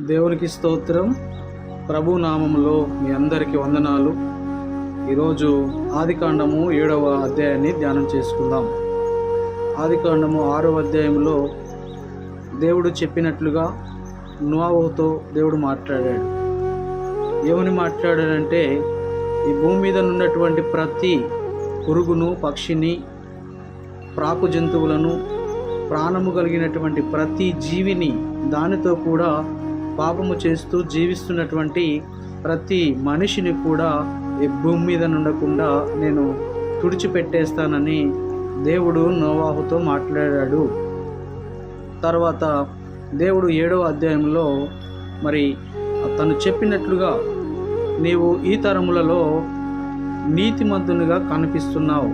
దేవునికి స్తోత్రం. ప్రభు నామములో మీ అందరికీ వందనాలు. ఈరోజు ఆదికాండము ఏడవ అధ్యాయాన్ని ధ్యానం చేసుకుందాం. ఆదికాండము ఆరవ అధ్యాయంలో దేవుడు చెప్పినట్లుగా నోవాహుతో దేవుడు మాట్లాడాడు. ఏమని మాట్లాడాడంటే ఈ భూమి మీద ఉన్నటువంటి ప్రతి పురుగును పక్షిని ప్రాకు జంతువులను ప్రాణము కలిగినటువంటి ప్రతి జీవిని దానితో కూడా పాపము చేస్తూ జీవిస్తున్నటువంటి ప్రతి మనిషిని కూడా ఈ భూమి మీద ఉండకుండా నేను తుడిచిపెట్టేస్తానని దేవుడు నోవాహుతో మాట్లాడాడు. తర్వాత దేవుడు ఏడవ అధ్యాయంలో మరి తను చెప్పినట్లుగా నీవు ఈ తరములలో నీతిమంతునిగా కనిపిస్తున్నావు.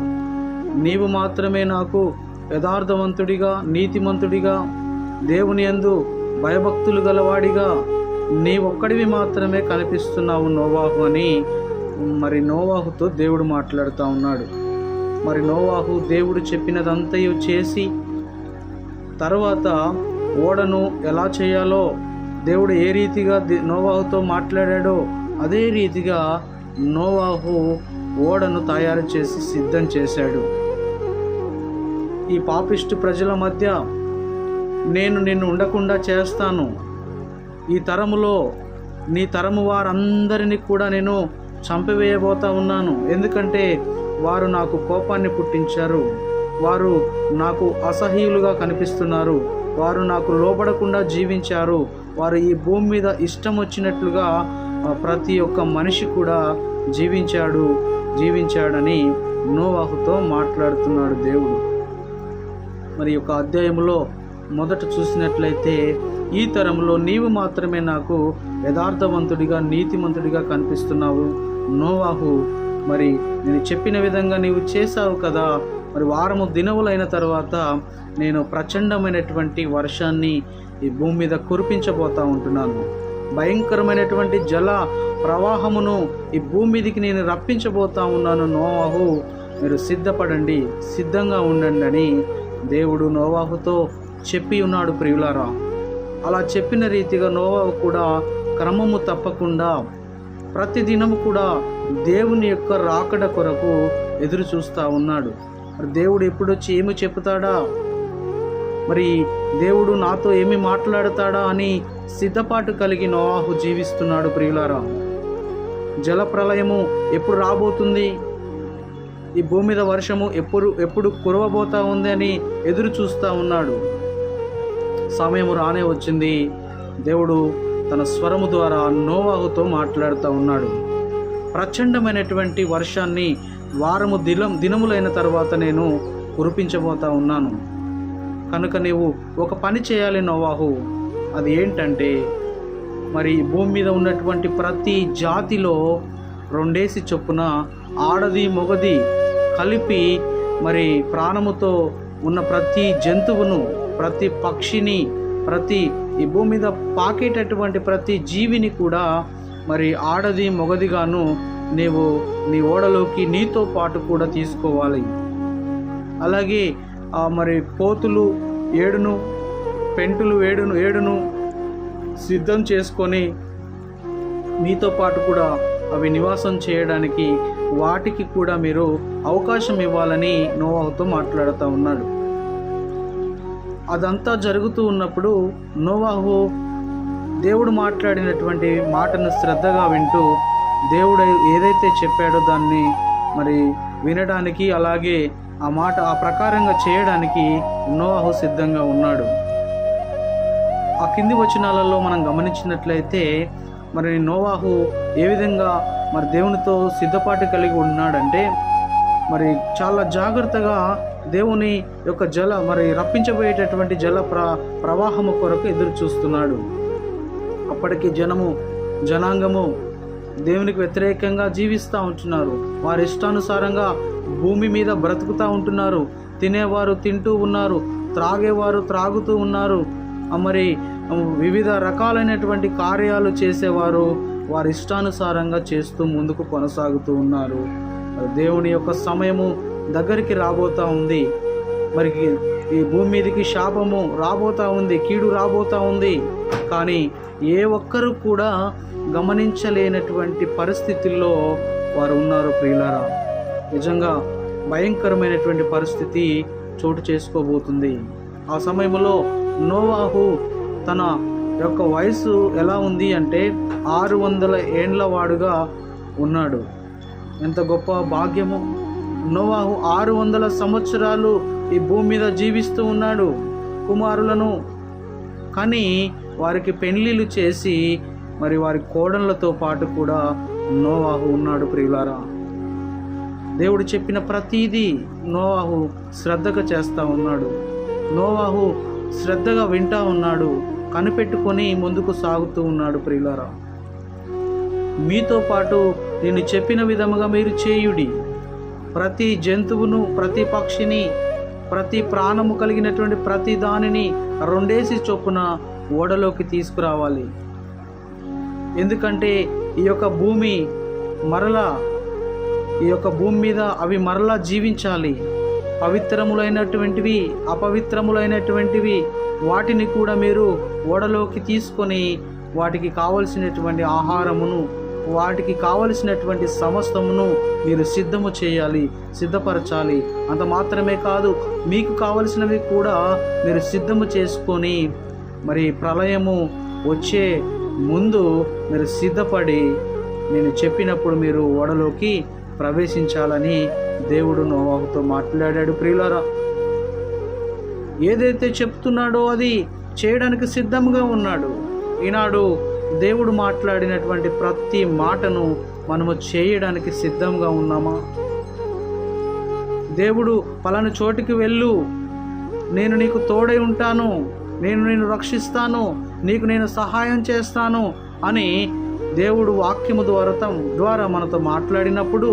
నీవు మాత్రమే నాకు యథార్థవంతుడిగా నీతిమంతుడిగా దేవుని యందు భయభక్తులు గలవాడిగా నీవొక్కడివి మాత్రమే కనిపిస్తున్నావు నోవాహు అని మరి నోవాహుతో దేవుడు మాట్లాడుతూ ఉన్నాడు. మరి నోవాహు దేవుడు చెప్పినదంతయు చేసి తర్వాత ఓడను ఎలా చేయాలో దేవుడు ఏ రీతిగా నోవాహుతో మాట్లాడాడో అదే రీతిగా నోవాహు ఓడను తయారు చేసి సిద్ధం చేశాడు. ఈ పాపిష్టి ప్రజల మధ్య నేను నిన్ను ఉండకుండా చేస్తాను. ఈ తరములో నీ తరము వారందరినీ కూడా నేను చంపివేయబోతా ఉన్నాను. ఎందుకంటే వారు నాకు కోపాన్ని పుట్టించారు. వారు నాకు అసహ్యులుగా కనిపిస్తున్నారు. వారు నాకు లోబడకుండా జీవించారు. వారు ఈ భూమి మీద ఇష్టం వచ్చినట్లుగా ప్రతి ఒక్క మనిషి కూడా జీవించాడు జీవించాడని నోవాహుతో మాట్లాడుతున్నాడు దేవుడు. మరి యొక్క అధ్యాయంలో మొదట చూసినట్లయితే ఈ తరంలో నీవు మాత్రమే నాకు యథార్థవంతుడిగా నీతిమంతుడిగా కనిపిస్తున్నావు. నోవాహు మరి నేను చెప్పిన విధంగా నీవు చేశావు కదా. మరి వారము దినములైన తర్వాత నేను ప్రచండమైనటువంటి వర్షాన్ని ఈ భూమి మీద కురిపించబోతా ఉంటున్నాను. భయంకరమైనటువంటి జల ప్రవాహమును ఈ భూమి మీదకి నేను రప్పించబోతా ఉన్నాను. నోవాహు మీరు సిద్ధపడండి సిద్ధంగా ఉండండి అని దేవుడు నోవాహుతో చెప్పి ఉన్నాడు ప్రియులారా. అలా చెప్పిన రీతిగా నోవా కూడా క్రమము తప్పకుండా ప్రతిదినము కూడా దేవుని యొక్క రాకడ కొరకు ఎదురు చూస్తూ ఉన్నాడు. మరి దేవుడు ఎప్పుడు వచ్చి ఏమి చెప్తాడా మరి దేవుడు నాతో ఏమి మాట్లాడతాడా అని సిద్ధపాటు కలిగి నోవాహు జీవిస్తున్నాడు ప్రియులారా. జల ప్రళయము ఎప్పుడు రాబోతుంది? ఈ భూమి మీద వర్షము ఎప్పుడు ఎప్పుడు కురవబోతా ఉంది అని ఎదురు చూస్తూ ఉన్నాడు. సమయం రానే వచ్చింది. దేవుడు తన స్వరము ద్వారా నోవాహుతో మాట్లాడుతూ ఉన్నాడు. ప్రచండమైనటువంటి వర్షాన్ని వారము దినం దినములైన తర్వాత నేను కురిపించబోతా ఉన్నాను. కనుక నీవు ఒక పని చేయాలి నోవాహు. అది ఏంటంటే మరి భూమి మీద ఉన్నటువంటి ప్రతి జాతిలో రెండేసి చొప్పున ఆడది మొగది కలిపి మరి ప్రాణముతో ఉన్న ప్రతి జంతువును ప్రతి పక్షిని ప్రతి ఈ భూమి మీద పాకేటటువంటి ప్రతి జీవిని కూడా మరి ఆడది మొగదిగాను నీవు నీ ఓడలోకి నీతో పాటు కూడా తీసుకోవాలి. అలాగే ఆ మరి పోతులు ఏడును పెంటులు ఏడును ఏడును సిద్ధం చేసుకొని మీతో పాటు కూడా అవి నివాసం చేయడానికి వాటికి కూడా మీరు అవకాశం ఇవ్వాలని నోవాహుతో మాట్లాడుతూ ఉన్నాడు. అదంతా జరుగుతూ ఉన్నప్పుడు నోవాహు దేవుడు మాట్లాడినటువంటి మాటను శ్రద్ధగా వింటూ దేవుడు ఏదైతే చెప్పాడో దాన్ని మరి వినడానికి అలాగే ఆ మాట ఆ ప్రకారంగా చేయడానికి నోవాహు సిద్ధంగా ఉన్నాడు. ఆ కింది వచనాలలో మనం గమనించినట్లయితే మరి నోవాహు ఏ విధంగా మరి దేవునితో సిద్ధపాటు కలిగి ఉన్నాడంటే మరి చాలా జాగ్రత్తగా దేవుని యొక్క జల మరి రప్పించబోయేటటువంటి జల ప్ర ప్రవాహము కొరకు ఎదురు చూస్తున్నాడు. అప్పటికి జనము జనాంగము దేవునికి వ్యతిరేకంగా జీవిస్తూ ఉంటున్నారు. వారి ఇష్టానుసారంగా భూమి మీద బ్రతుకుతూ ఉంటున్నారు. తినేవారు తింటూ ఉన్నారు త్రాగేవారు త్రాగుతూ ఉన్నారు. మరి వివిధ రకాలైనటువంటి కార్యాలు చేసేవారు వారి ఇష్టానుసారంగా చేస్తూ ముందుకు కొనసాగుతూ ఉన్నారు. దేవుని యొక్క సమయము దగ్గరికి రాబోతూ ఉంది. మరి ఈ భూమి మీదకి శాపము రాబోతా ఉంది కీడు రాబోతూ ఉంది. కానీ ఏ ఒక్కరు కూడా గమనించలేనటువంటి పరిస్థితుల్లో వారు ఉన్నారు ప్రియులారా. నిజంగా భయంకరమైనటువంటి పరిస్థితి చోటు చేసుకోబోతుంది. ఆ సమయంలో నోవాహు తన యొక్క వయసు ఎలా ఉంది అంటే ఆరు వందల ఏండ్ల వాడుగా ఉన్నాడు. ఎంత గొప్ప భాగ్యము. నోవాహు ఆరు వందల సంవత్సరాలు ఈ భూమి మీద జీవిస్తూ ఉన్నాడు. కుమారులను కానీ వారికి పెళ్ళిళ్ళు చేసి మరి వారి కోడళ్ళతో పాటు కూడా నోవాహు ఉన్నాడు ప్రియులారా. దేవుడు చెప్పిన ప్రతీదీ నోవాహు శ్రద్ధగా చేస్తూ ఉన్నాడు. నోవాహు శ్రద్ధగా వింటా ఉన్నాడు. కనిపెట్టుకొని ముందుకు సాగుతూ ఉన్నాడు ప్రియులారా. మీతో పాటు నేను చెప్పిన విధముగా మీరు చేయుడి. ప్రతి జంతువును ప్రతి పక్షిని ప్రతి ప్రాణము కలిగినటువంటి ప్రతి దానిని రెండేసి చొప్పున ఓడలోకి తీసుకురావాలి. ఎందుకంటే ఈ యొక్క భూమి మరలా ఈ యొక్క భూమి మీద అవి మరలా జీవించాలి. పవిత్రములైనటువంటివి అపవిత్రములైనటువంటివి వాటిని కూడా మీరు ఓడలోకి తీసుకొని వాటికి కావలసినటువంటి ఆహారమును వాటికి కావలసినటువంటి సమస్తమును మీరు సిద్ధము చేయాలి సిద్ధపరచాలి. అంత మాత్రమే కాదు మీకు కావలసినవి కూడా మీరు సిద్ధము చేసుకొని మరి ప్రళయము వచ్చే ముందు మీరు సిద్ధపడి నేను చెప్పినప్పుడు మీరు ఓడలోకి ప్రవేశించాలని దేవుడు నోవాహుతో మాట్లాడాడు. ప్రియులారా ఏదైతే చెప్తున్నాడో అది చేయడానికి సిద్ధంగా ఉన్నాడు. ఈనాడు దేవుడు మాట్లాడినటువంటి ప్రతి మాటను మనము చేయడానికి సిద్ధంగా ఉన్నామా? దేవుడు పలాను చోటికి వెళ్ళు. నేను నీకు తోడై ఉంటాను. నేను నేను రక్షిస్తాను. నీకు నేను సహాయం చేస్తాను అని దేవుడు వాక్యము ద్వారతం ద్వారా మనతో మాట్లాడినప్పుడు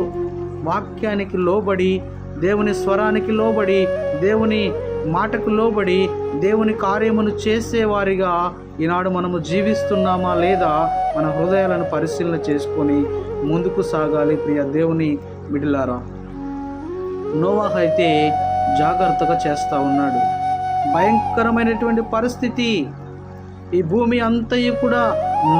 వాక్యానికి లోబడి దేవుని స్వరానికి లోబడి దేవుని మాటకు లోబడి దేవుని కార్యమును చేసేవారిగా ఈనాడు మనము జీవిస్తున్నామా లేదా మన హృదయాలను పరిశీలన చేసుకొని ముందుకు సాగాలి ప్రియ దేవుని బిడ్డలారా. నోవాహ్ అయితే జాగ్రత్తగా చేస్తూ ఉన్నాడు. భయంకరమైనటువంటి పరిస్థితి. ఈ భూమి అంతయు కూడా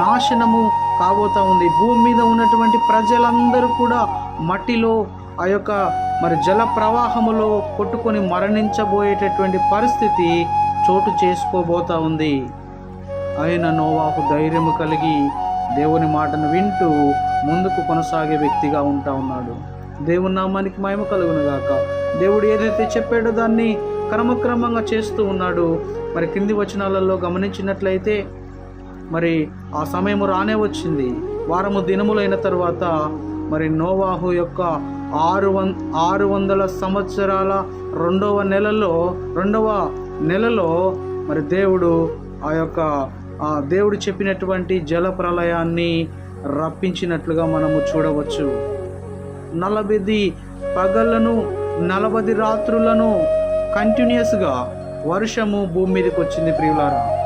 నాశనము కాబోతా ఉంది. భూమి మీద ఉన్నటువంటి ప్రజలందరూ కూడా మట్టిలో ఆ యొక్క మరి జల ప్రవాహములో కొట్టుకొని మరణించబోయేటటువంటి పరిస్థితి చోటు చేసుకోబోతా ఉంది. ఆయన నోవాహు ధైర్యము కలిగి దేవుని మాటను వింటూ ముందుకు కొనసాగే వ్యక్తిగా ఉంటా ఉన్నాడు. దేవుని నామానికి మహిమ కలుగునుగాక దేవుడు ఏదైతే చెప్పాడో దాన్ని క్రమక్రమంగా చేస్తూ ఉన్నాడు. మరి కింది వచనాలలో గమనించినట్లయితే మరి ఆ సమయము రానే వచ్చింది. వారము దినములైన తర్వాత మరి నోవాహు యొక్క ఆరు వం ఆరు వందల సంవత్సరాల రెండవ నెలలో రెండవ నెలలో మరి దేవుడు ఆ యొక్క దేవుడు చెప్పినటువంటి జల ప్రళయాన్ని రప్పించినట్లుగా మనము చూడవచ్చు. నలభై పగళ్ళను నలభై రాత్రులను కంటిన్యూస్గా వర్షము భూమి మీదకి వచ్చింది ప్రియులారా.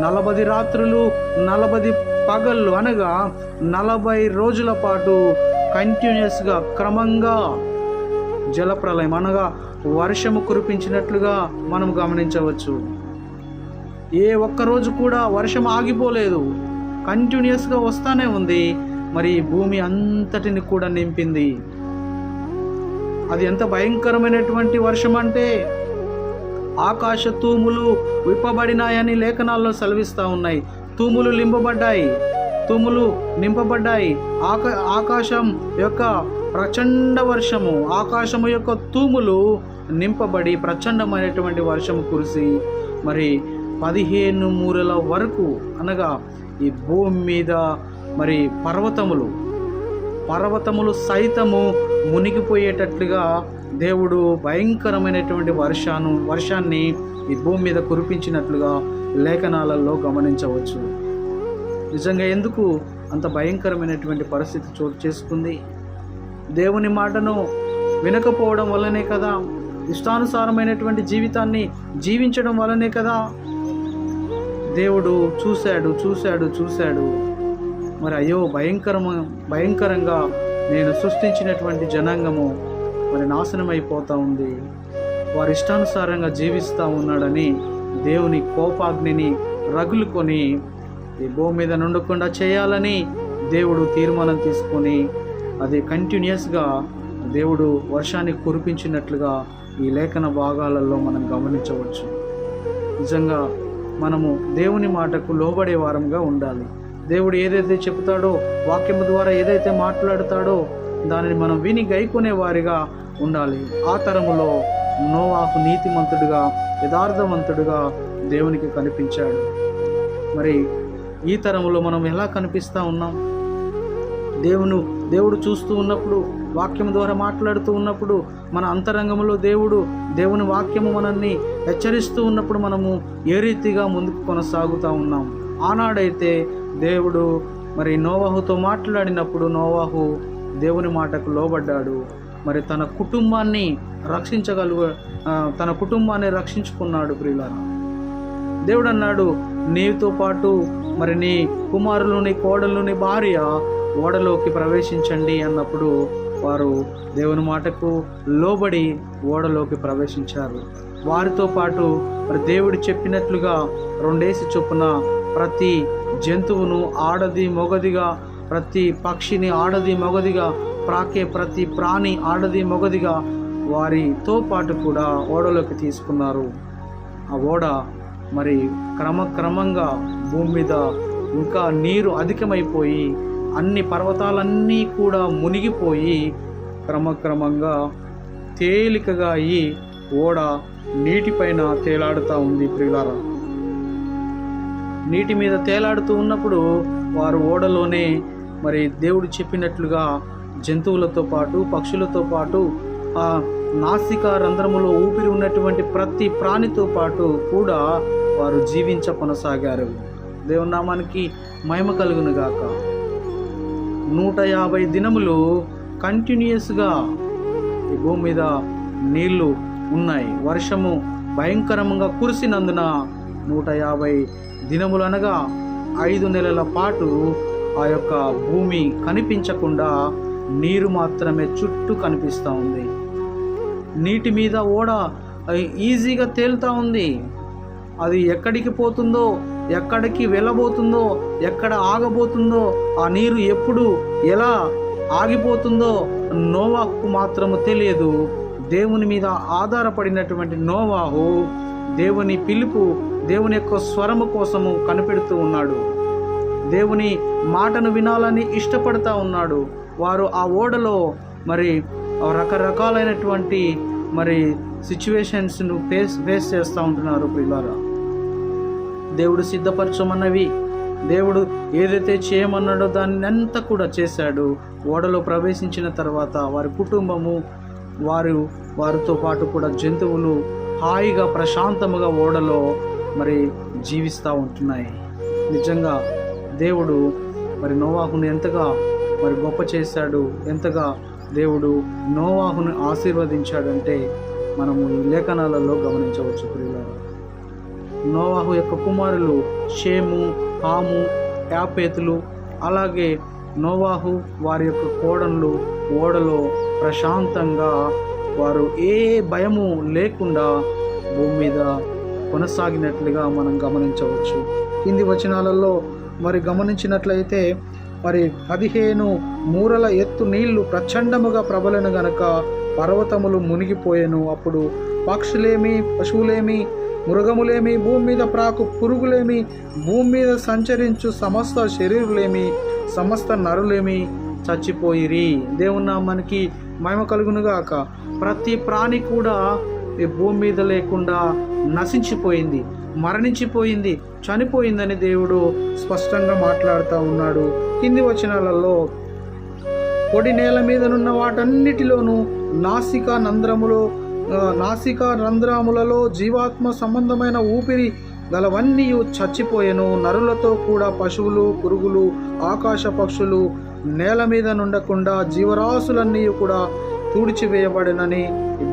నలభై రాత్రులు నలభై పగళ్ళు అనగా నలభై రోజుల పాటు కంటిన్యూస్గా క్రమంగా జలప్రలయం అనగా వర్షము కురిపించినట్లుగా మనం గమనించవచ్చు. ఏ ఒక్క రోజు కూడా వర్షం ఆగిపోలేదు. కంటిన్యూస్గా వస్తానే ఉంది. మరి భూమి అంతటిని కూడా నింపింది. అది ఎంత భయంకరమైనటువంటి వర్షం అంటే ఆకాశ తూములు విప్పబడినాయని లేఖనాల్లో సెలవిస్తూ ఉన్నాయి. తూములు నింపబడ్డాయి తూములు నింపబడ్డాయి. ఆక ఆకాశం యొక్క ప్రచండ వర్షము ఆకాశము యొక్క తూములు నింపబడి ప్రచండమైనటువంటి వర్షము కురిసి మరి పదిహేను మూరల వరకు అనగా ఈ భూమి మీద మరి పర్వతములు. పర్వతములు సైతము మునిగిపోయేటట్లుగా దేవుడు భయంకరమైనటువంటి వర్షాను వర్షాన్ని ఈ భూమి మీద కురిపించినట్లుగా లేఖనాలలో గమనించవచ్చు. నిజంగా ఎందుకు అంత భయంకరమైనటువంటి పరిస్థితి చోటు చేసుకుంది? దేవుని మాటను వినకపోవడం వల్లనే కదా? ఇష్టానుసారమైనటువంటి జీవితాన్ని జీవించడం వల్లనే కదా? దేవుడు చూశాడు చూశాడు చూశాడు. మరి అయ్యో భయంకరము భయంకరంగా నేను సృష్టించినటువంటి జనాంగము మరి నాశనం అయిపోతూ ఉంది. వారి ఇష్టానుసారంగా జీవిస్తూ ఉన్నాడని దేవుని కోపాగ్నిని రగులుకొని ఈ భూమి మీద నుండకుండా చేయాలని దేవుడు తీర్మానం తీసుకొని అది కంటిన్యూస్గా దేవుడు వర్షాన్ని కురిపించినట్లుగా ఈ లేఖన భాగాలలో మనం గమనించవచ్చు. నిజంగా మనము దేవుని మాటకు లోబడే వారంగా ఉండాలి. దేవుడు ఏదైతే చెప్తాడో వాక్యము ద్వారా ఏదైతే మాట్లాడతాడో దానిని మనం విని గైకునే వారిగా ఉండాలి. ఆ తరములో నోవాహు నీతిమంతుడిగా యథార్థవంతుడిగా దేవునికి కనిపించాడు. మరి ఈ తరములో మనం ఎలా కనిపిస్తూ ఉన్నాం? దేవును దేవుడు చూస్తూ ఉన్నప్పుడు వాక్యం ద్వారా మాట్లాడుతూ ఉన్నప్పుడు మన అంతరంగంలో దేవుడు దేవుని వాక్యము మనల్ని హెచ్చరిస్తూ ఉన్నప్పుడు మనము ఏ రీతిగా ముందుకు కొనసాగుతూ ఉన్నాం? ఆనాడైతే దేవుడు మరి నోవాహుతో మాట్లాడినప్పుడు నోవాహు దేవుని మాటకు లోబడ్డాడు. మరి తన కుటుంబాన్ని రక్షించగలుగు తన కుటుంబాన్ని రక్షించుకున్నాడు ప్రియులారా. దేవుడు అన్నాడు నీతో పాటు మరి నీ కుమారులు నీ కోడలు నీ భార్య ఓడలోకి ప్రవేశించండి అన్నప్పుడు వారు దేవుని మాటకు లోబడి ఓడలోకి ప్రవేశించారు. వారితో పాటు మరి దేవుడు చెప్పినట్లుగా రెండేసి చొప్పున ప్రతి జంతువును ఆడది మొగదిగా ప్రతి పక్షిని ఆడది మొగదిగా ప్రాకే ప్రతి ప్రాణి ఆడది మొగదిగా వారితో పాటు కూడా ఓడలోకి తీసుకున్నారు. ఆ ఓడ మరి క్రమక్రమంగా భూమి మీద ఇంకా నీరు అధికమైపోయి అన్ని పర్వతాలన్నీ కూడా మునిగిపోయి క్రమక్రమంగా తేలికగా అయి ఓడ నీటిపైన తేలాడుతూ ఉంది ప్రియులారా. నీటి మీద తేలాడుతూ ఉన్నప్పుడు వారు ఓడలోనే మరి దేవుడు చెప్పినట్లుగా జంతువులతో పాటు పక్షులతో పాటు ఆ నాసిక రంధ్రములో ఊపిరి ఉన్నటువంటి ప్రతి ప్రాణితో పాటు కూడా వారు జీవించ కొనసాగారు. దేవునామానికి మహిమ కలుగును గాక నూట యాభై దినములు కంటిన్యూస్గా ఈ భూమి మీద నీళ్ళు ఉన్నాయి. వర్షము భయంకరంగా కురిసినందున నూట యాభై దినములు అనగా ఐదు నెలల పాటు ఆ యొక్క భూమి కనిపించకుండా నీరు మాత్రమే చుట్టూ కనిపిస్తూ ఉంది. నీటి మీద ఓడ ఈజీగా తేలుతూ ఉంది. అది ఎక్కడికి పోతుందో ఎక్కడికి వెళ్ళబోతుందో ఎక్కడ ఆగబోతుందో ఆ నీరు ఎప్పుడు ఎలా ఆగిపోతుందో నోవాహుకు మాత్రము తెలియదు. దేవుని మీద ఆధారపడినటువంటి నోవాహు దేవుని పిలుపు దేవుని యొక్క స్వరము కోసము కనిపెడుతూ ఉన్నాడు. దేవుని మాటను వినాలని ఇష్టపడతా ఉన్నాడు. వారు ఆ ఓడలో మరి రకరకాలైనటువంటి మరి సిచ్యువేషన్స్ను ఫేస్ ఫేస్ చేస్తూ ఉంటున్నారు పిల్లారా దేవుడు సిద్ధపరచమన్నవి. దేవుడు ఏదైతే చేయమన్నాడో దాన్ని అంతా కూడా చేశాడు. ఓడలో ప్రవేశించిన తర్వాత వారి కుటుంబము వారు వారితో పాటు కూడా జంతువులు హాయిగా ప్రశాంతముగా ఓడలో మరి జీవిస్తూ ఉంటున్నాయి. నిజంగా దేవుడు మరి నోవాహుని ఎంతగా మరి గొప్ప చేశాడు ఎంతగా దేవుడు నోవాహుని ఆశీర్వదించాడంటే మనము ఈ లేఖనాలలో గమనించవచ్చు ప్రియులారా. నోవాహు యొక్క కుమారులు షేము హాము యాపేతులు అలాగే నోవాహు వారి యొక్క కోడన్లు ఓడలో ప్రశాంతంగా వారు ఏ భయము లేకుండా భూమి మీద కొనసాగినట్లుగా మనం గమనించవచ్చు. కింది వచనాలలో మరి గమనించినట్లయితే మరి పదిహేను మూరల ఎత్తు నీళ్ళు ప్రచండముగా ప్రబలను గనక పర్వతములు మునిగిపోయెను. అప్పుడు పక్షులేమి పశువులేమి మృగములేమి భూమి మీద ప్రాకు పురుగులేమి భూమి మీద సంచరించు సమస్త శరీరులేమి సమస్త నరులేమి చచ్చిపోయిరి. దేవుని మనకి మహిమ కలుగునుగాక. ప్రతి ప్రాణి కూడా ఈ భూమి మీద లేకుండా నశించిపోయింది మరణించిపోయింది చనిపోయిందని దేవుడు స్పష్టంగా మాట్లాడుతూ ఉన్నాడు. కింది వచనాలలో పొడి నేల మీదనున్న వాటన్నిటిలోనూ నాసిక నంద్రములో నాసిక రంధ్రములలో జీవాత్మ సంబంధమైన ఊపిరి గలవన్నీ చచ్చిపోయెను. నరులతో కూడా పశువులు పురుగులు ఆకాశ పక్షులు నేల మీద నుండకుండా జీవరాశులన్నీ కూడా తూడ్చివేయబడినని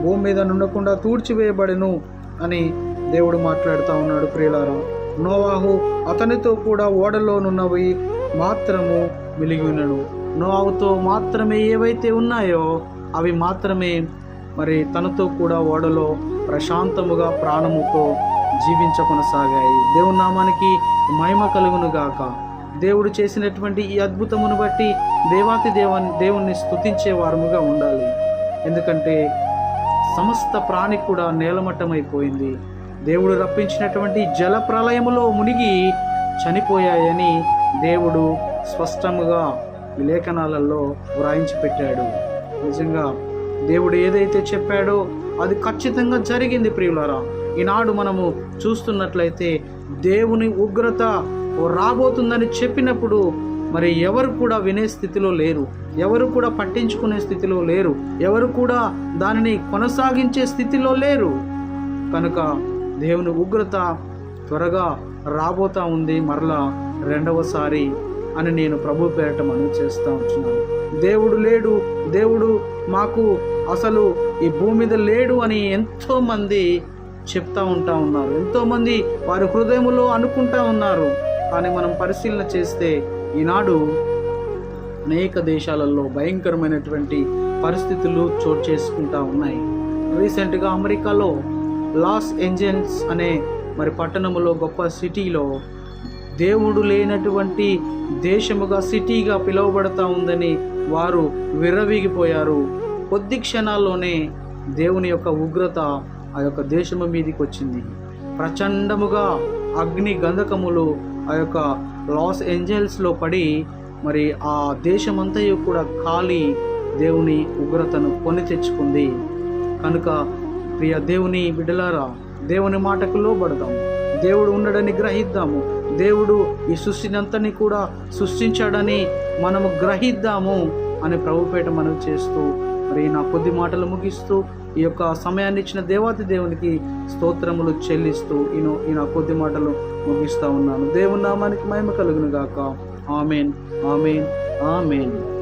భూమి మీద నుండకుండా తూడ్చివేయబడెను అని దేవుడు మాట్లాడుతూ ఉన్నాడు ప్రియులారా. నోవాహు అతనితో కూడా ఓడలోనున్నవి మాత్రము మిలిగి ఉన్నను నోవాహుతో మాత్రమే ఏవైతే ఉన్నాయో అవి మాత్రమే మరి తనతో కూడా ఓడలో ప్రశాంతముగా ప్రాణముతో జీవించ కొనసాగాయి. దేవుని నామానికి మహిమ కలుగును గాక. దేవుడు చేసినటువంటి ఈ అద్భుతమును బట్టి దేవాతి దేవాన్ని దేవుణ్ణి స్తుతించే వారముగా ఉండాలి. ఎందుకంటే సమస్త ప్రాణి కూడా నేలమట్టమైపోయింది. దేవుడు రప్పించినటువంటి జల ప్రళయములో మునిగి చనిపోయాయని దేవుడు స్పష్టముగా లేఖనాలలో వ్రాయించి పెట్టాడు నిజంగా దేవుడు ఏదైతే చెప్పాడో అది ఖచ్చితంగా జరిగింది ప్రియులరా. ఈనాడు మనము చూస్తున్నట్లయితే దేవుని ఉగ్రత రాబోతుందని చెప్పినప్పుడు మరి ఎవరు కూడా వినే స్థితిలో లేరు. ఎవరు కూడా పట్టించుకునే స్థితిలో లేరు. ఎవరు కూడా దానిని కొనసాగించే స్థితిలో లేరు. కనుక దేవుని ఉగ్రత త్వరగా రాబోతా ఉంది. మరలా రెండవసారి అని నేను ప్రభు పేరట మనం చేస్తూ ఉంటున్నాను. దేవుడు లేడు. దేవుడు మాకు అసలు ఈ భూమి మీద లేడు అని ఎంతోమంది చెప్తా ఉంటా ఉన్నారు. ఎంతోమంది వారి హృదయములో అనుకుంటా ఉన్నారు. కానీ మనం పరిశీలన చేస్తే ఈనాడు అనేక దేశాలలో భయంకరమైనటువంటి పరిస్థితులు చోటు చేసుకుంటా ఉన్నాయి. రీసెంట్గా అమెరికాలో లాస్ ఏంజల్స్ అనే మరి పట్టణములో గొప్ప సిటీలో దేవుడు లేనటువంటి దేశముగా సిటీగా పిలువబడతా ఉందని వారు విర్రవీగిపోయారు. కొద్ది క్షణాల్లోనే దేవుని యొక్క ఉగ్రత ఆ యొక్క దేశము మీదకి వచ్చింది. ప్రచండముగా అగ్ని గంధకములు ఆ యొక్క లాస్ ఏంజల్స్లో పడి మరి ఆ దేశమంతయు కూడా కాలి దేవుని ఉగ్రతను కొని తెచ్చుకుంది. కనుక ప్రియ దేవుని బిడ్డలారా దేవుని మాటకు లోబడదాం దేవుడు ఉండడని గ్రహిద్దాము. దేవుడు ఈ సృష్టినంతని కూడా సృష్టించాడని మనము గ్రహిద్దాము అని ప్రభుపేట మనం చేస్తూ మరి నా కొద్ది మాటలు ముగిస్తూ ఈ యొక్క సమయాన్ని ఇచ్చిన దేవాతి దేవునికి స్తోత్రములు చెల్లిస్తూ ఈయన ఈయన కొద్ది మాటలు ముగిస్తూ ఉన్నాను. దేవుని నామానికి మహిమ కలుగును గాక. Amen amen amen.